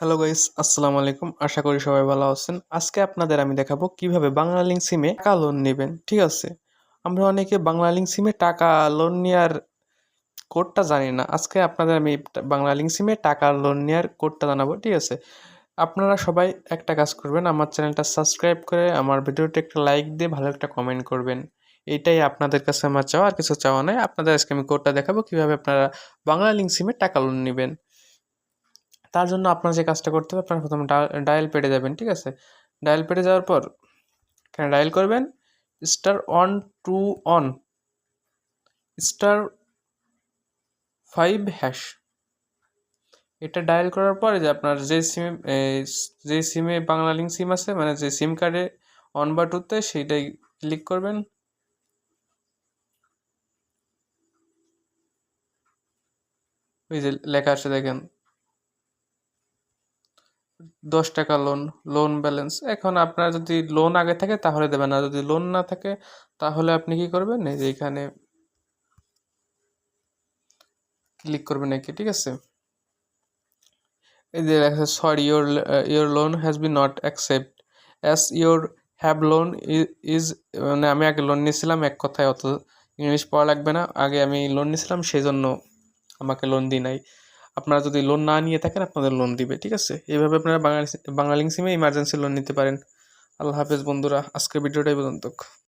Hello guys আসসালামু আলাইকুম। আশা করি সবাই ভালো আছেন। আজকে আপনাদের আমি দেখাবো কীভাবে বাংলা লিঙ্ক সিমে টাকা লোন নেবেন, ঠিক আছে? আমরা অনেকে বাংলা লিঙ্ক সিমে টাকা লোন নেওয়ার কোডটা জানি না। আজকে আপনাদের আমি বাংলা লিঙ্ক সিমে টাকা লোন নেওয়ার কোডটা জানাব, ঠিক আছে? আপনারা সবাই একটা কাজ করবেন, আমার চ্যানেলটা সাবস্ক্রাইব করে আমার ভিডিওটা একটা লাইক দিয়ে ভালো একটা কমেন্ট করবেন। এটাই আপনাদের কাছে আমার চাওয়া। আর কিছু চাওয়া নাই। আপনাদের আজকে আমি কোডটা দেখাবো কীভাবে আপনারা বাংলা লিঙ্ক সিমে টাকা লোন নেবেন। তার জন্য আপনার যে কাজটা করতে হবে, আপনার প্রথমে ডায়াল পেটে যাবেন, ঠিক আছে? ডায়াল পেটে যাওয়ার পর এখানে ডায়াল করবেন star one two on star five hash এটা ডায়াল করার পরে যে আপনার যে সিমে যে সিমে বাংলা লিঙ্ক সিম আছে মানে যে সিম কার্ডে অন বা টুতে সেইটাই ক্লিক করবেন। ওই যে লেখা আছে দেখেন দশ টাকা লোন লোন ব্যালেন্স এখন আপনার যদি লোন আগে থাকে তাহলে দেবেন না। যদি লোন না থাকে, তাহলে আপনি কি করবেন? এই যে এখানে ক্লিক করবেন নাকি ঠিক আছে? এই যে লেখা sorry your your loan has be not accept as your have loan is মানে আমি আগে লোন নিয়েছিলাম, এক কথায় অত ইংলিশ পড়া লাগবে না। আগে আমি লোন নিয়েছিলাম সেই জন্য আমাকে লোন দিই নাই। আপনারা যদি লোন না নিয়ে থাকেন, আপনাদের লোন দিবে, ঠিক আছে? এইভাবে আপনারা বাঙালি বাঙালি সিমে ইমার্জেন্সি লোন নিতে পারেন। আল্লাহ হাফেজ বন্ধুরা, আজকের ভিডিওটাই পর্যন্ত